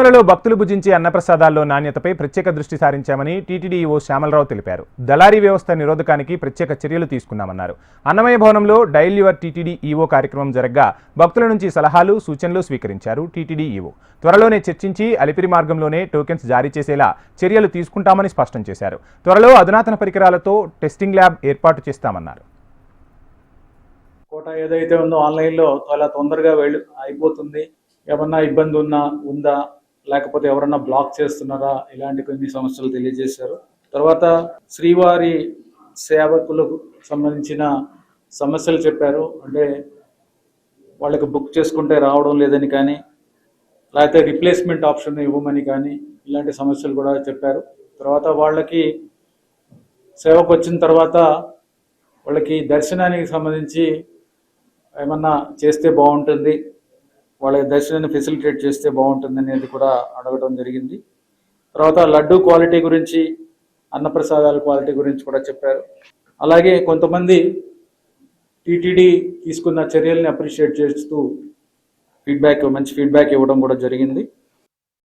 తిరుమలలో భక్తులు భుజించే అన్నప్రసాదాల్లో నాణ్యతపై ప్రత్యేక దృష్టి సారించామని టీటీడీఓ శ్యామలరావు తెలిపారు. దళారీ వ్యవస్థ నిరోధకానికి ప్రత్యేక చర్యలు తీసుకున్నామన్నారు. అన్నమయ భవనంలో డైల్ యువర్ టీటీడీ ఈఓ కార్యక్రమం జరగ్గా భక్తుల నుంచి సలహాలు సూచనలు స్వీకరించారు టీటీడీ ఈఓ త్వరలోనే చర్చించి అలిపిరి మార్గంలోనే టోకెన్స్ జారీ చేసేలా చర్యలు తీసుకుంటామని స్పష్టం చేశారు. త్వరలో అధునాతన పరికరాలతో టెస్టింగ్ ల్యాబ్ ఏర్పాటు చేస్తామన్నారు. కోట ఏదైతే ఉందో ఆన్లైన్లో చాలా తొందరగా వెళ్ళి అయిపోతుంది. ఏమన్నా ఇబ్బంది ఉన్నా ఉందా? లేకపోతే ఎవరన్నా బ్లాక్ చేస్తున్నారా? ఇలాంటి కొన్ని సమస్యలు తెలియజేశారు. తర్వాత శ్రీవారి సేవకులకు సంబంధించిన సమస్యలు చెప్పారు. అంటే వాళ్ళకి బుక్ చేసుకుంటే రావడం లేదని కానీ లేకపోతే రిప్లేస్మెంట్ ఆప్షన్ ఇవ్వమని కానీ ఇలాంటి సమస్యలు కూడా చెప్పారు. తర్వాత వాళ్ళకి సేవకు వచ్చిన తర్వాత వాళ్ళకి దర్శనానికి సంబంధించి ఏమన్నా చేస్తే బాగుంటుంది వాళ్ళకి దర్శనాన్ని ఫెసిలిటేట్ చేస్తే బాగుంటుంది అనేది కూడా అడగడం జరిగింది. తర్వాత లడ్డు క్వాలిటీ గురించి అన్నప్రసాదాల క్వాలిటీ గురించి కూడా చెప్పారు. అలాగే కొంతమంది టీటీడీ తీసుకున్న చర్యల్ని అప్రిషియేట్ చేస్తూ ఫీడ్బ్యాక్ మంచి ఫీడ్బ్యాక్ ఇవ్వడం కూడా జరిగింది.